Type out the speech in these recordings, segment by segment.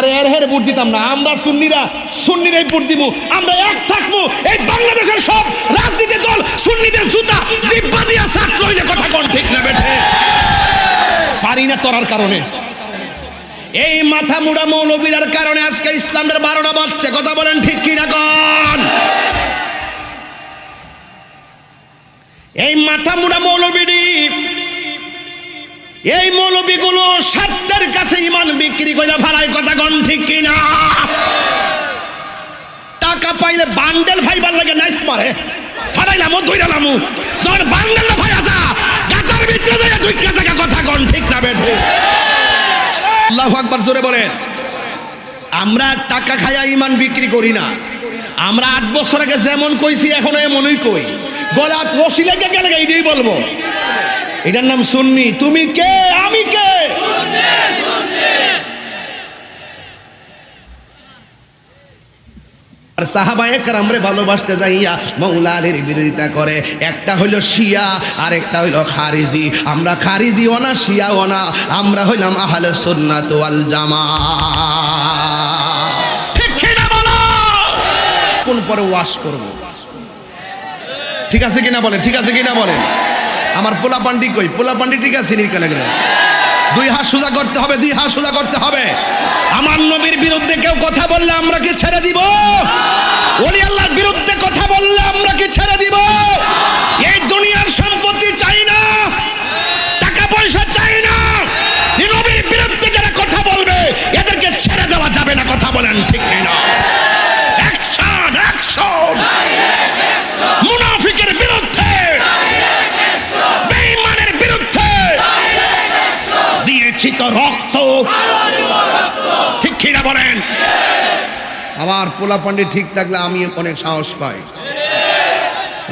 আরে এর হের ভোট দিতাম না। আমরা সুন্নিরা, সুন্নিরাই ভোট দিব। আমরা এক থাকব। এই বাংলাদেশের সব রাজনীতি দল সুন্নিদের জুতা, জিব্বা দিয়া সাত লইলে কথা কোন ঠিক না বেঠে? পারি না তোরার কারণে। এই মাথা মুড়া মৌলবীরার কারণে আজকে ইসলামের বারোটা বাজছে। কথা বলেন ঠিক কি না কন? এই মাথা মুড়া মৌলবীরি এই মৌলবীগুলো স্বার্থের কাছে ইমান বিক্রি করে ফেলায়, কথা গণ ঠিক কিনা? টাকা পাইলে বান্ডেল ফাইবার লাগে, নাইস মারে। ফারাইলাম ও ধইরালাম। যখন বান্ডেল ভাই আসা। গাতার ভিতরে যায় দুই জায়গা, কথা গণ ঠিক না, বেঠে। আল্লাহু আকবার, জোরে বলেন। আমরা টাকা খায়া ইমান বিক্রি করি না। আমরা আট বছর আগে যেমন কইছি, এখনও এমনই কই। গলা রশি লেগে গেলে এইটাই বলব। এটার নাম সুন্নি। তুমি কে? আমি কে? আর সাহাবা একরামরে ভালোবাসতে যাইয়া মৌলা আলীর বিরোধিতা করে। একটা হইল শিয়া আর একটা হইল খারিজি। আমরা খারিজিও না, শিয়াও না। আমরা হইলাম আহলে সুন্নাত ওয়াল জামা। কোন পরে ওয়াশ করব? ঠিক আছে কিনা বলেন? ঠিক আছে কিনা বলেন? আমার পোলা পান্ডি কই? পোলা পান্ডি ঠিক আছে নিকাল দুই হাত সোজা করতে হবে, দুই হাত সোজা করতে হবে। আমার নবীর বিরুদ্ধে কেউ কথা বললে আমরা কি ছেড়ে দিব? ওলি আল্লাহর বিরুদ্ধে কথা বললে আমরা কি ছেড়ে দিব? এই রক্ত। ঠিক কিনা বলেন? আমার পোলা পান্ডি ঠিক থাকলে আমি অনেক সাহস পাই।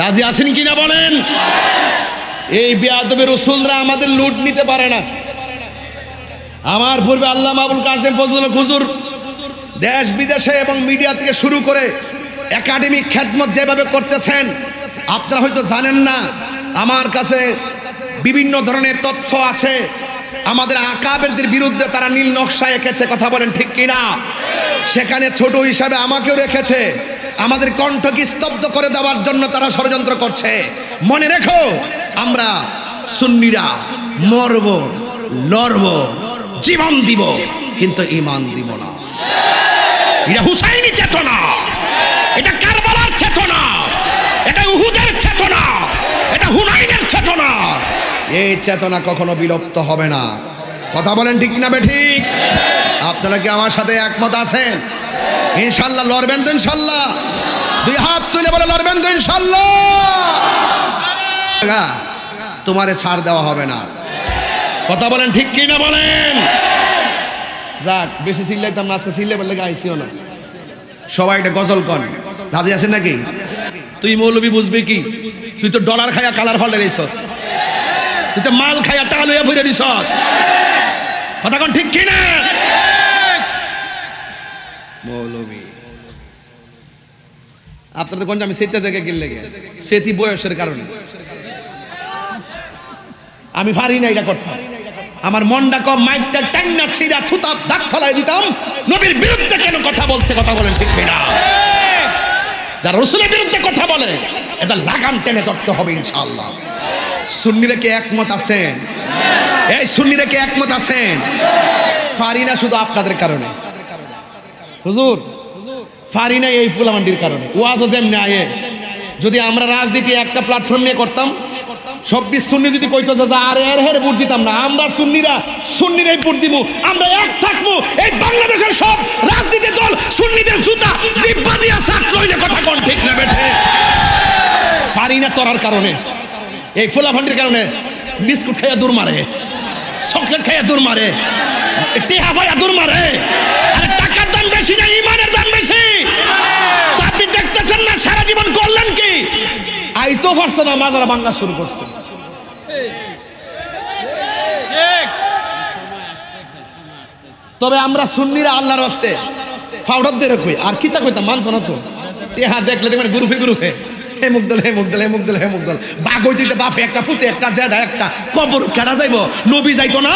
রাজি আছেন কিনা বলেন? এই বেয়াদবের রসুলরা আমাদের লুট নিতে পারে না। আমার পূর্বে আল্লাহ আবুল কাসেম ফজলুল হুজুর দেশ বিদেশে এবং মিডিয়া থেকে শুরু করে একাডেমিক খেদমত যেভাবে করতেছেন আপনারা হয়তো জানেন না আমার কাছে বিভিন্ন ধরনের তথ্য আছে। আমাদের আকাবেরদের বিরুদ্ধে তারা নীল নকশা এঁকেছে, কথা বলেন ঠিক কিনা? সেখানে ছোট হিসাবে আমাকেও রেখেছে। আমাদের কণ্ঠকে স্তব্ধ করে দেওয়ার জন্য তারা ষড়যন্ত্র করছে। মনে রেখো, আমরা সুন্নিরা মরব, লড়ব, জীবন দিব, কিন্তু ইমান দিব না। এটা হুসাইনি চেতনা। এটা কারবালার চেতনা। এটা উহুদের চেতনা। এটা হুনাইনের চেতনা। এই চেতনা কখনো বিলুপ্ত হবে না। কথা বলেন ঠিক না ঠিক আপনারা কি আমার সাথে একমত আছেন? ইনশাল্লাহ লড়বেন তো ইনশাল্লাহ। দুই হাত তুলে বলে লড়বেন তো ইনশাল্লাহ। তোমারে ছাড় দেওয়া হবে না। কথা বলেন ঠিক কি না বলেন? যাক, বেশি চিল্লাইতাম না, আজকে চিল্লে বললে গাইছিও না। সবাই এটা গজল কর রাজি আছেন নাকি? তুই মৌলবি বুঝবি কি? তুই তো ডলার খায়া কালার ফলে রইছ তুই মাল খাইয়া টাকা লইয়া ফিরে দিছ কথা কোন ঠিক কি না? মৌলবি। আপনাদের কোনটা আমি সেটা জায়গায় গেলে সেটি বয়সের কারণে। আমি পারি না এটা করতে আমার মনটা কম, মাইকটা টাইনা সিরা থুতা দাগ ফলাই দিতাম। নবীর বিরুদ্ধে কেন কথা বলছে, কথা বলেন ঠিক না? যারা রসুলের বিরুদ্ধে কথা বলে এটা লাগাম টেনে ধরতে হবে ইনশাআল্লাহ। সুন্নিরা কি একমত আছেন এই সুন্নিরা কি একমত আছেন পারি না শুধু আপনাদের কারণে। হুজুর পারি না এই ফুলামান্ডির কারণে। ওয়াজও যেমনি আয়ে। যদি আমরা রাজনীতি একটা প্ল্যাটফর্ম নিয়ে করতাম, চব্বিশ সুন্নি যদি কইতো যে আর, এর হের ভোট দিতাম না, আমরা সুন্নিরা, সুন্নিরাই ভোট দিব আমরা এক থাকব এই বাংলাদেশের সব রাজনীতি দল সুন্নিদের জুতা, জিব্বা দিয়া সাত লইলে কথা কোন ঠিক না বেঠে। পারি না কারণে। এই ফুলাফান্ডির কারণে বিস্কুট খাইয়া দূর মারে, চকলেট খাইয়া দূর মারে টেহা ভাইয়া দূর মারে। আরে টাকার দাম বেশি না, ইমানের দাম বেশি। তো আপনি দেখতেছেন না, সারা জীবন করলেন কি? আইতো পারছে না, মাজারা বাংলা শুরু করছে। তবে আমরা সুন্নিরা আল্লাহর হস্তে ফাউডার দিয়ে কই আর কিতা কইতাম, মানতো না তো? টেহা দেখলে দেখবেন গ্রুপে গ্রুপে হে মুগদল হে মুগদল হে মুগদল হে মুগদল বাঘ হইতে বাপে একটা ফুতে একটা জেডা একটা কবর কেনা যাইব? নবী যাইতো না?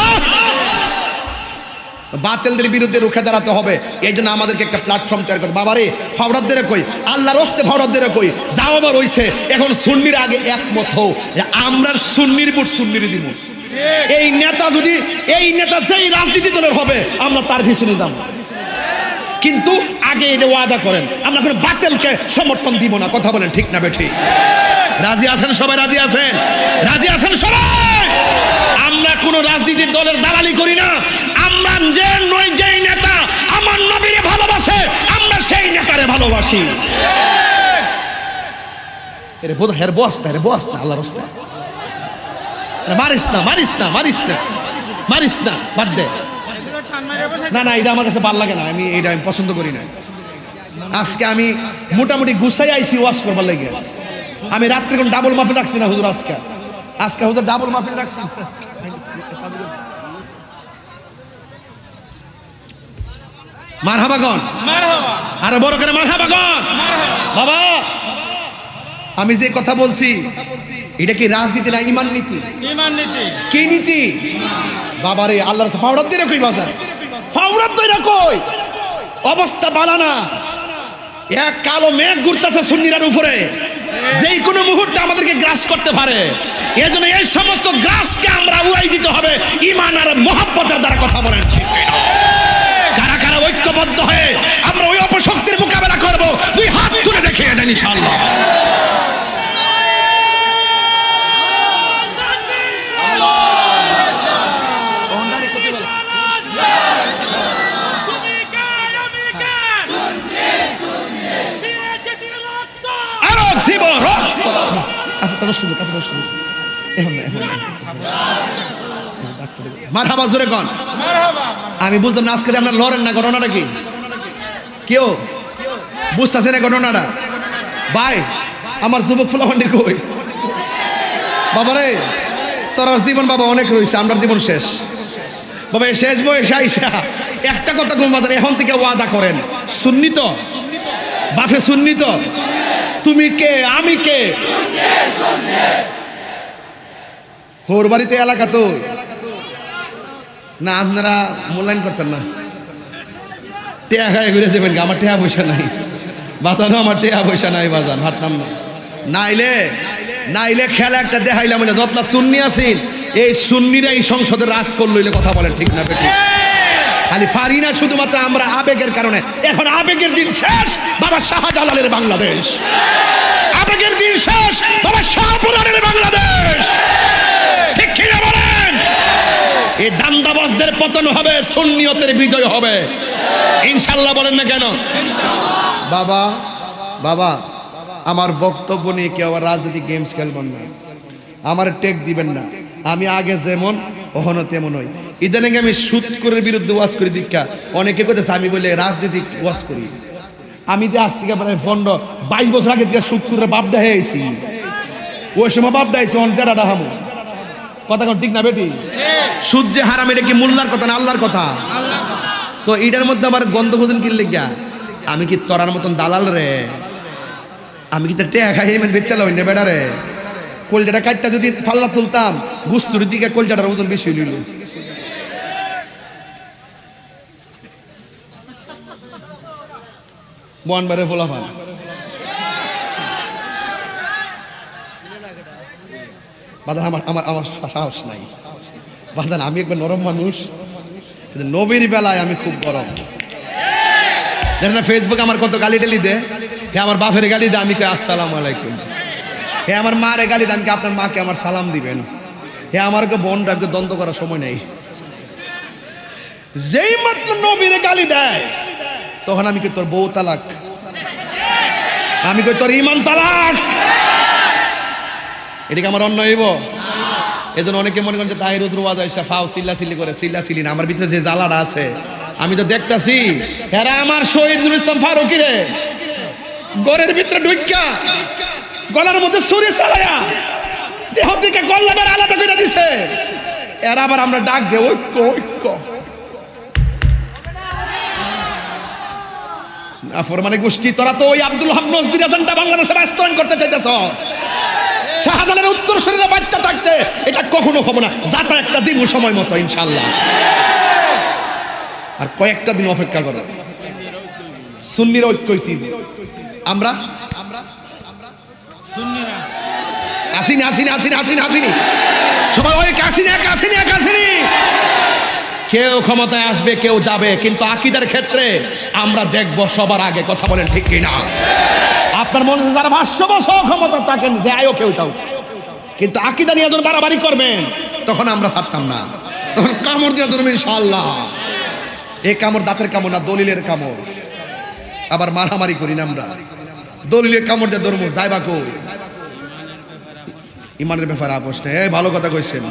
বাতিলদের বিরুদ্ধে রুখে দাঁড়াতে হবে। এই জন্য আমাদেরকে একটা প্ল্যাটফর্ম তৈরি করতে বাবারে ফাউডারদের কই? আল্লাহর রস্তে ফাউডারদের কই? যাও আবার রইছে এখন সুন্নির আগে একমত হও যে আমরা সুন্নির বুট সুন্নির দিব। এই নেতা যদি এই নেতা যেই রাজনীতি দলের হবে আমরা তার পিছনে যাব। কিন্তু আগে এটা ওয়াদা করেন। আমরা কোনো বাতিলকে সমর্থন দিব না। কথা বলেন ঠিক না বেঠি রাজি আছেন সবাই? রাজি আছেন? রাজি আছেন সবাই? আমরা কোন রাজনীতির দলের দালালি করি না। আমরা যে নই যেই নেতা, আমার নবীরে ভালোবাসে, আমরা সেই নেতারে ভালোবাসি। এরে বোধ হের বস না রে বস না, আল্লাহর মারিস না মারিস না মারিস না মারিস না, বাদ দে। না না এটা আমার কাছে ভালো লাগে না। আমি এটা আমি পছন্দ করি না। আজকে আমি মোটামুটি গুছাই আইছি ওয়াশ করবার লাগে। আমি রাত্রে কোন ডাবল মাফিল রাখছি না হুজুর আজকে। আজকে হুজুর ডাবল মাফিল রাখছি। মারহাবাগন আরও বড় করে মারহাবাগন বাবা। আমি যে কথা বলছি এটা কি রাজনীতি না ইমান নীতি ইমান নীতি কি নীতি? বাবারে, আল্লাহর ফাউরাত দিয়ে কই বাজার। ফাউরাত দিয়ে কই অবস্থা বালানা। এক কালো মেঘ ঘুরতেছে সুন্নিরার উপরে। যেই কোনো মুহূর্তে আমাদেরকে গ্রাস করতে পারে। এই জন্য এই সমস্ত গ্রাসকে আমরা উড়াই দিতে হবে ইমান আর মহাব্বতের দ্বারা কথা বলেন? কারা কারা ঐক্যবদ্ধ হয়ে আমরা ওই অপশক্তির মোকাবেলা করব, দুই হাত তুলে দেখিয়ে দেন ইনশাআল্লাহ। এখন আমি বুঝলাম না আজকে আপনার লড়েন না, ঘটনাটা কি? কেউ বুঝতেছে না ঘটনাটা? ভাই, আমার যুবক ফুলাফান্ডি কই? বাবারে, তোর জীবন বাবা অনেক রয়েছে, আমার জীবন শেষ। বাবা শেষ বয়সে আইসা একটা কথা ঘুম বাজার এখন থেকে ওয়াদা করেন। সুন্নিত বাফে সুন্নিত তুমি কে? আমি কে? হোর বাড়িতে এলাকা তো। না, আপনারা মূল্যায়ন করতেন না। টেয়া খায় ঘুরে যাবেন আমার টেয়া পয়সা নাই। বাজানো আমার টেয়া পয়সা নাই, বাজান হাতনাম না নাইলে নাইলে খেলা একটা দেখাইলাম যতলা সুন্নি আছেন, এই সুন্নিরা এই সংসদে রাজ করল কথা বলেন ঠিক না বেটি খালি পারি না শুধুমাত্র আমরা আবেগের কারণে। এখন আবেগের দিন শেষ, বাবা শাহজালালের বাংলাদেশ। আবেগের দিন শেষ, বাবা শাহপুরানের বাংলাদেশ। ঠিক কিনা বলেন? এই দান্দাবাজদের পতন হবে, সুন্নিয়তের বিজয় হবে। ইনশাল্লাহ বলেন না কেন? বাবা বাবা, আমার বক্তব্য নিয়ে কেউ আবার রাজনৈতিক গেমস খেলবেন না। আমার টেক দিবেন না। আমি আগে যেমন কখনো তেমন হই ইদানিং আমি সুৎকরের বিরুদ্ধে ওয়াজ করি দীক্ষা। অনেকে কইতেছে, আমি বলে রাজনৈতিক ওয়াজ করি। আমি যে আজ থেকে প্রায় পনেরো, বাইশ বছর আগে থেকে সুৎকরের বাপ দেখাই আইছি। ওই সময় বাপ দেখাইছি অন জেডা হামু কথা কোন ঠিক না বেটি? সুদ যে হারাম, এটা কি মোল্লার কথা না আল্লাহর কথা? তো এটার মধ্যে আবার গন্ধ ভোজন কিনলে গিয়া আমি কি তরার মতন দালাল রে? আমি কি তার টেয়া খাই মানে বেচালো না বেড়া রে? কলজাটা কাটটা যদি পাল্লা তুলতাম গুস্তুর দিকে কলজাটার ওজন বেশি হইল। বন বারে ফোলা ফান বাদান আমার আমার আমার সাহস নাই। বাদান, আমি একবার নরম মানুষ নবীর বেলায় আমি খুব গরম। জানেন না ফেসবুকে আমার কত গালি টালি দে হে, আমার বাপের গালি দে আমি কই, আসসালামু আলাইকুম। হে, আমার মারে গালি দে আমি কই, আপনার মাকে আমার সালাম দিবেন। হে আমারকে বোন ডাকে দ্বন্দ্ব করার সময় নেই। যেই মাত্র নবীর গালি দেয়, তখন আমি কি তোর বউ তালাক আমি কই, তোর ইমান তালাক? এটা কি আমার অন্য হইব। এই জন্য অনেকে মনে করেন যে তাই রোজ রোয়াজ আইসা, ফাও, সিল্লা সিল্লি করে, সিল্লা সিল্লি না, আমার ভিতরে যে জ্বালাটা আছে, আমি তো দেখতাছি এরা আমার শহীদ নুর ইসলাম ফারুকি রে। গরের ভিতরে ঢুইকা, গলার মধ্যে সরে চালায়া, দেহ থেকে গল্লাটার আলাদা করে দিছে। এরা আবার আমরা ডাক দে ঐক্য ঐক্য। মানে গোষ্ঠী, তোরা তো ওই আব্দুল হাম নজদির এজেন্ডা বাংলাদেশে বাস্তবায়ন করতে চাইতেছস। শাহজালালের উত্তর শরীরে বাচ্চা থাকতে এটা কখনো হবে না। যাতা একটা দিব সময় মতো ইনশাল্লাহ আর কয়েকটা দিন অপেক্ষা করো। সুন্নির ঐক্য আমরা? আসিনি আসিনি আসিনি আসিনি আসিনি। সবাই ওই কাশিনি এক আসিনি, এক কেউ ক্ষমতায় আসবে, কেউ যাবে, কিন্তু আকিদার ক্ষেত্রে আমরা দেখব সবার আগে কথা বলেন ঠিক কিনা। আপনার মনে হচ্ছে যারা পাঁচশো বছর ক্ষমতা থাকেন, যে আয়ও কেউ তাও। কিন্তু আকিদা নিয়ে যখন বাড়াবাড়ি করবেন, তখন আমরা ছাড়তাম না। তখন কামড় দিয়ে ধরবেন, ইনশাআল্লাহ। এ কামড় দাঁতের কামড় না, দলিলের কামড়। আবার মারামারি করি না আমরা। দলিলের কামড় দিয়ে ধরবো যাইবা কো ইমানের ব্যাপারে আপোষ ভালো কথা কইছেন।